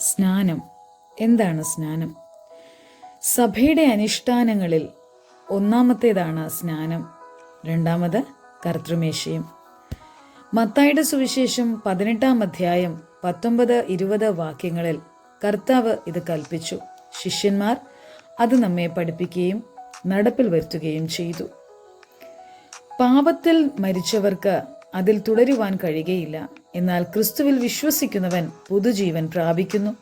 സ്നാനം. എന്താണ് സ്നാനം? സഭയുടെ അനുഷ്ഠാനങ്ങളിൽ ഒന്നാമത്തേതാണ് സ്നാനം. രണ്ടാമത് കർത്തൃമേശയും. മത്തായുടെ സുവിശേഷം പതിനെട്ടാം അധ്യായം പത്തൊമ്പത് ഇരുപത് വാക്യങ്ങളിൽ കർത്താവ് ഇത് കൽപ്പിച്ചു. ശിഷ്യന്മാർ അത് നമ്മെ പഠിപ്പിക്കുകയും നടപ്പിൽ വരുത്തുകയും ചെയ്തു. പാപത്തിൽ മരിച്ചവർക്ക് അതിൽ തുടരുവാൻ കഴിയുകയില്ല. എന്നാൽ ക്രിസ്തുവിൽ വിശ്വസിക്കുന്നവൻ പുതുജീവൻ പ്രാപിക്കുന്നു.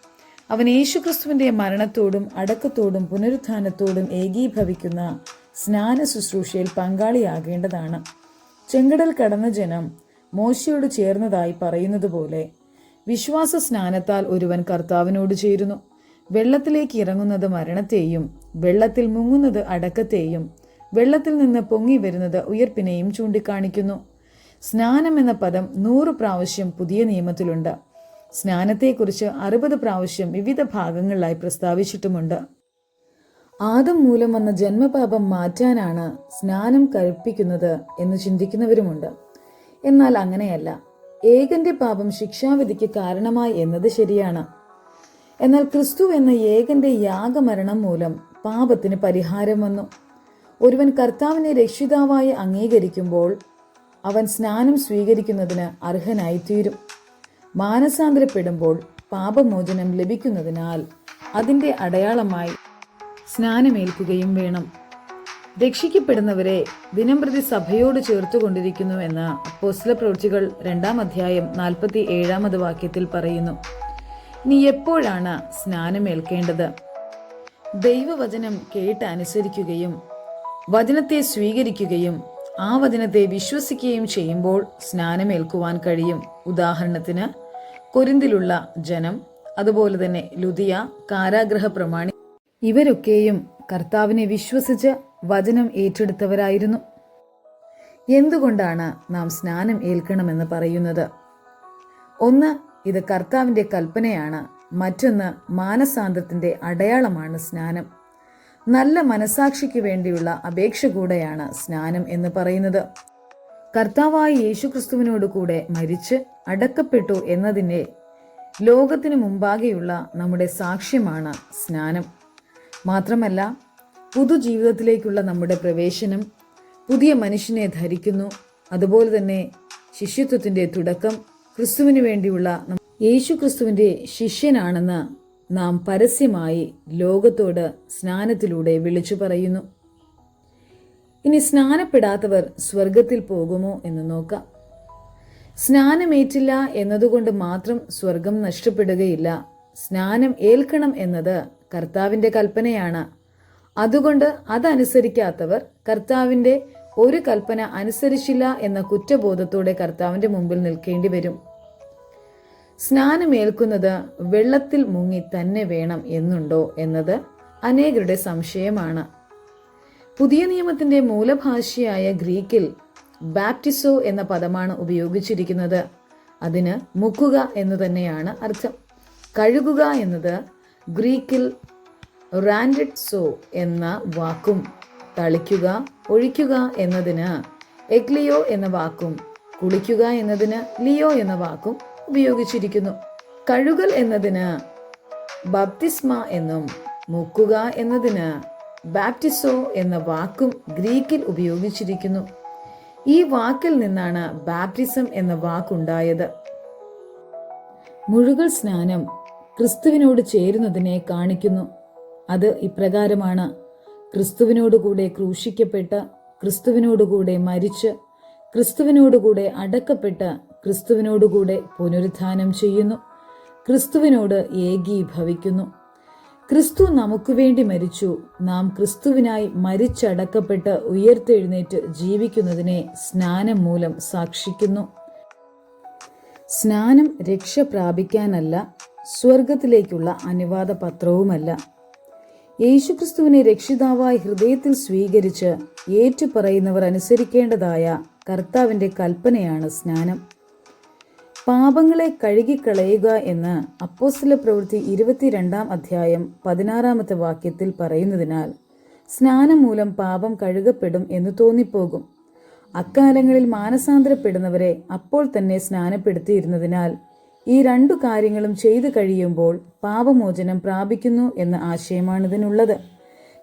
അവൻ യേശുക്രിസ്തുവിന്റെ മരണത്തോടും അടക്കത്തോടും പുനരുത്ഥാനത്തോടും ഏകീഭവിക്കുന്ന സ്നാന ശുശ്രൂഷയിൽ പങ്കാളിയാകേണ്ടതാണ്. ചെങ്കടൽ കടന്ന ജനം മോശയോട് ചേർന്നതായി പറയുന്നത് പോലെ വിശ്വാസ സ്നാനത്താൽ ഒരുവൻ കർത്താവിനോട് ചേരുന്നു. വെള്ളത്തിലേക്ക് ഇറങ്ങുന്നത് മരണത്തെയും വെള്ളത്തിൽ മുങ്ങുന്നത് അടക്കത്തെയും വെള്ളത്തിൽ നിന്ന് പൊങ്ങി വരുന്നത് ഉയർപ്പിനെയും ചൂണ്ടിക്കാണിക്കുന്നു. സ്നാനം എന്ന പദം നൂറ് പ്രാവശ്യം പുതിയ നിയമത്തിലുണ്ട്. സ്നാനത്തെക്കുറിച്ച് അറുപത് പ്രാവശ്യം വിവിധ ഭാഗങ്ങളിലായി പ്രസ്താവിച്ചിട്ടുമുണ്ട്. ആദം മൂലം വന്ന ജന്മപാപം മാറ്റാനാണ് സ്നാനം കൽപ്പിക്കുന്നത് എന്ന് ചിന്തിക്കുന്നവരുമുണ്ട്. എന്നാൽ അങ്ങനെയല്ല. ഏകന്റെ പാപം ശിക്ഷാവിധിക്ക് കാരണമായി എന്നത് ശരിയാണ്. എന്നാൽ ക്രിസ്തു എന്ന ഏകന്റെ യാഗമരണം മൂലം പാപത്തിന് പരിഹാരം വന്നു. ഒരുവൻ കർത്താവിനെ രക്ഷിതാവായി അംഗീകരിക്കുമ്പോൾ അവൻ സ്നാനം സ്വീകരിക്കുന്നതിന് അർഹനായിത്തീരും. മാനസാന്തരപ്പെടുമ്പോൾ പാപമോചനം ലഭിക്കുന്നതിനാൽ അതിന്റെ അടയാളമായി സ്നാനമേൽക്കുകയും വേണം. രക്ഷിക്കപ്പെടുന്നവരെ ദിനംപ്രതി സഭയോട് ചേർത്തുകൊണ്ടിരിക്കുന്നുവെന്ന് അപ്പോസ്ല പ്രവൃത്തികൾ രണ്ടാം അധ്യായം നാൽപ്പത്തി ഏഴാമത് വാക്യത്തിൽ പറയുന്നു. നീ എപ്പോഴാണ് സ്നാനമേൽക്കേണ്ടത്? ദൈവവചനം കേട്ട് അനുസരിക്കുകയും വചനത്തെ സ്വീകരിക്കുകയും ആ വചനത്തെ വിശ്വസിക്കുകയും ചെയ്യുമ്പോൾ സ്നാനമേൽക്കുവാൻ കഴിയും. ഉദാഹരണത്തിന് കൊരിന്തിലുള്ള ജനം അതുപോലെ തന്നെ ലുതിയ കാരാഗ്രഹ പ്രമാണി ഇവരൊക്കെയും കർത്താവിനെ വിശ്വസിച്ച് വചനം ഏറ്റെടുത്തവരായിരുന്നു. എന്തുകൊണ്ടാണ് നാം സ്നാനം ഏൽക്കണമെന്ന് പറയുന്നത്? ഒന്ന് ഇത് കർത്താവിന്റെ കൽപ്പനയാണ്. മറ്റൊന്ന് മാനസാന്തത്തിന്റെ അടയാളമാണ് സ്നാനം. നല്ല മനസാക്ഷിക്ക് വേണ്ടിയുള്ള അപേക്ഷ കൂടെയാണ് സ്നാനം എന്ന് പറയുന്നത്. കർത്താവായ യേശുക്രിസ്തുവിനോട് കൂടെ മരിച്ച് അടക്കപ്പെട്ടു എന്നതിന്റെ ലോകത്തിനു മുമ്പാകെയുള്ള നമ്മുടെ സാക്ഷ്യമാണ് സ്നാനം. മാത്രമല്ല പുതുജീവിതത്തിലേക്കുള്ള നമ്മുടെ പ്രവേശനം പുതിയ മനുഷ്യനെ ധരിക്കുന്നു അതുപോലെ തന്നെ ശിഷ്യത്വത്തിന്റെ തുടക്കം ക്രിസ്തുവിന് വേണ്ടിയുള്ള യേശു ക്രിസ്തുവിന്റെ ശിഷ്യനാണെന്ന് നാം പരസ്യമായി ലോകത്തോട് സ്നാനത്തിലൂടെ വിളിച്ചു പറയുന്നു. ഇനി സ്നാനപ്പെടാത്തവർ സ്വർഗത്തിൽ പോകുമോ എന്ന് നോക്കാം. സ്നാനമേറ്റില്ല എന്നതുകൊണ്ട് മാത്രം സ്വർഗം നഷ്ടപ്പെടുകയില്ല. സ്നാനം ഏൽക്കണം എന്നത് കർത്താവിന്റെ കൽപ്പനയാണ്. അതുകൊണ്ട് അതനുസരിക്കാത്തവർ കർത്താവിന്റെ ഒരു കൽപ്പന അനുസരിച്ചില്ല എന്ന കുറ്റബോധത്തോടെ കർത്താവിന്റെ മുമ്പിൽ നിൽക്കേണ്ടി വരും. സ്നാനമേൽക്കുന്നത് വെള്ളത്തിൽ മുങ്ങി തന്നെ വേണം എന്നുണ്ടോ എന്നത് അനേകരുടെ സംശയമാണ്. പുതിയ നിയമത്തിന്റെ മൂലഭാഷയായ ഗ്രീക്കിൽ ബാപ്റ്റിസോ എന്ന പദമാണ് ഉപയോഗിച്ചിരിക്കുന്നത്. അതിന് മുക്കുക എന്ന് തന്നെയാണ് അർത്ഥം. കഴുകുക എന്നത് ഗ്രീക്കിൽ റാൻഡിറ്റ്സോ എന്ന വാക്കും തളിക്കുക ഒഴിക്കുക എന്നതിന് എഗ്ലിയോ എന്ന വാക്കും കുളിക്കുക എന്നതിന് ലിയോ എന്ന വാക്കും ഉപയോഗിച്ചിരിക്കുന്നു. കഴുകൽ എന്നതിന് ബപ്തിസ്മ എന്നും മുക്കുക എന്നതിന് ബാപ്റ്റിസോ എന്ന വാക്കും ഗ്രീക്കിൽ ഉപയോഗിച്ചിരിക്കുന്നു. ഈ വാക്കിൽ നിന്നാണ് ബാപ്റ്റിസം എന്ന വാക്കുണ്ടായത്. മുഴുകൽ സ്നാനം ക്രിസ്തുവിനോട് ചേരുന്നതിനെ കാണിക്കുന്നു. അത് ഇപ്രകാരമാണ്. ക്രിസ്തുവിനോടുകൂടെ ക്രൂശിക്കപ്പെട്ട് ക്രിസ്തുവിനോടുകൂടെ മരിച്ച് ക്രിസ്തുവിനോടുകൂടെ അടക്കപ്പെട്ട് ക്രിസ്തുവിനോടുകൂടെ പുനരുത്ഥാനം ചെയ്യുന്നു. ക്രിസ്തുവിനോട് ഏകീഭവിക്കുന്നു. ക്രിസ്തു നമുക്ക് വേണ്ടി മരിച്ചു. നാം ക്രിസ്തുവിനായി മരിച്ചടക്കപ്പെട്ട് ഉയർത്തെഴുന്നേറ്റ് ജീവിക്കുന്നതിനെ സ്നാനം മൂലം സാക്ഷിക്കുന്നു. സ്നാനം രക്ഷ പ്രാപിക്കാനല്ല സ്വർഗത്തിലേക്കുള്ള അനുവാദ പത്രവുമല്ല. യേശുക്രിസ്തുവിനെ രക്ഷിതാവായി ഹൃദയത്തിൽ സ്വീകരിച്ച് ഏറ്റുപറയുന്നവർ അനുസരിക്കേണ്ടതായ കർത്താവിന്റെ കൽപ്പനയാണ് സ്നാനം. പാപങ്ങളെ കഴുകിക്കളയുക എന്ന് അപ്പോസ്തല പ്രവൃത്തി ഇരുപത്തിരണ്ടാം അധ്യായം പതിനാറാമത്തെ വാക്യത്തിൽ പറയുന്നതിനാൽ സ്നാനം മൂലം പാപം കഴുകപ്പെടും എന്ന് തോന്നിപ്പോകും. അക്കാലങ്ങളിൽ മാനസാന്തരപ്പെടുന്നവരെ അപ്പോൾ തന്നെ സ്നാനപ്പെടുത്തിയിരുന്നതിനാൽ ഈ രണ്ടു കാര്യങ്ങളും ചെയ്തു കഴിയുമ്പോൾ പാപമോചനം പ്രാപിക്കുന്നു എന്ന ആശയമാണ് ഇതിനുള്ളത്.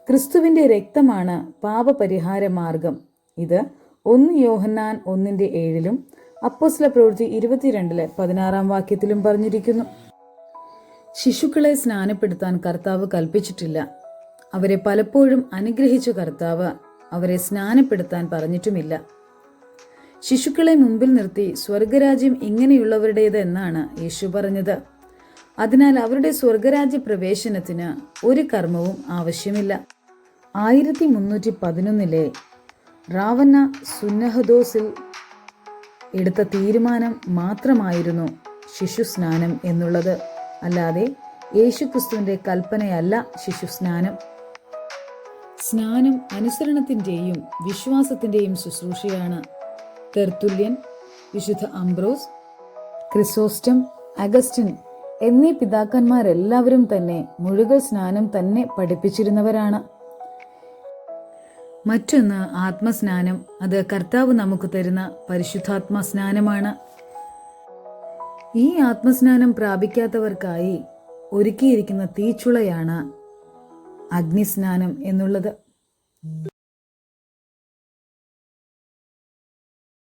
ക്രിസ്തുവിന്റെ രക്തമാണ് പാപപരിഹാര മാർഗം ഇത് ഒന്ന് യോഹന്നാൻ ഒന്നിന്റെ ഏഴിലും അപ്പോസ്ല പ്രവൃത്തി ഇരുപത്തിരണ്ടിലെ പതിനാറാം വാക്യത്തിലും പറഞ്ഞിരിക്കുന്നു. ശിശുക്കളെ സ്നാനപ്പെടുത്താൻ കർത്താവ് കൽപ്പിച്ചിട്ടില്ല. അവരെ പലപ്പോഴും അനുഗ്രഹിച്ച കർത്താവ് അവരെ സ്നാനപ്പെടുത്താൻ പറഞ്ഞിട്ടുമില്ല. ശിശുക്കളെ മുമ്പിൽ നിർത്തി സ്വർഗരാജ്യം ഇങ്ങനെയുള്ളവരുടേത് എന്നാണ് യേശു പറഞ്ഞത്. അതിനാൽ അവരുടെ സ്വർഗരാജ്യ പ്രവേശനത്തിന് ഒരു കർമ്മവും ആവശ്യമില്ല. ആയിരത്തി മുന്നൂറ്റി പതിനൊന്നിലെ റാവന്ന സുന്നഹദോസിൽ എടുത്ത തീരുമാനം മാത്രമായിരുന്നു ശിശു സ്നാനം എന്നുള്ളത്. അല്ലാതെ യേശുക്രിസ്തുവിന്റെ കൽപ്പനയല്ല ശിശുസ്നാനം. സ്നാനം അനുസരണത്തിന്റെയും വിശ്വാസത്തിന്റെയും ശുശ്രൂഷയാണ്. തെർത്തുല്യൻ വിശുദ്ധ അംബ്രോസ് ക്രിസോസ്റ്റം അഗസ്റ്റിൻ എന്നീ പിതാക്കന്മാരെല്ലാവരും തന്നെ മുഴുകൽ സ്നാനം തന്നെ പഠിപ്പിച്ചിരുന്നവരാണ്. മറ്റൊന്ന് ആത്മസ്നാനം. അത് കർത്താവ് നമുക്ക് തരുന്ന പരിശുദ്ധാത്മ സ്നാനമാണ് ഈ ആത്മസ്നാനം പ്രാപിക്കാത്തവർക്കായി ഒരുക്കിയിരിക്കുന്ന തീച്ചുളയാണ് അഗ്നിസ്നാനം എന്നുള്ളത്.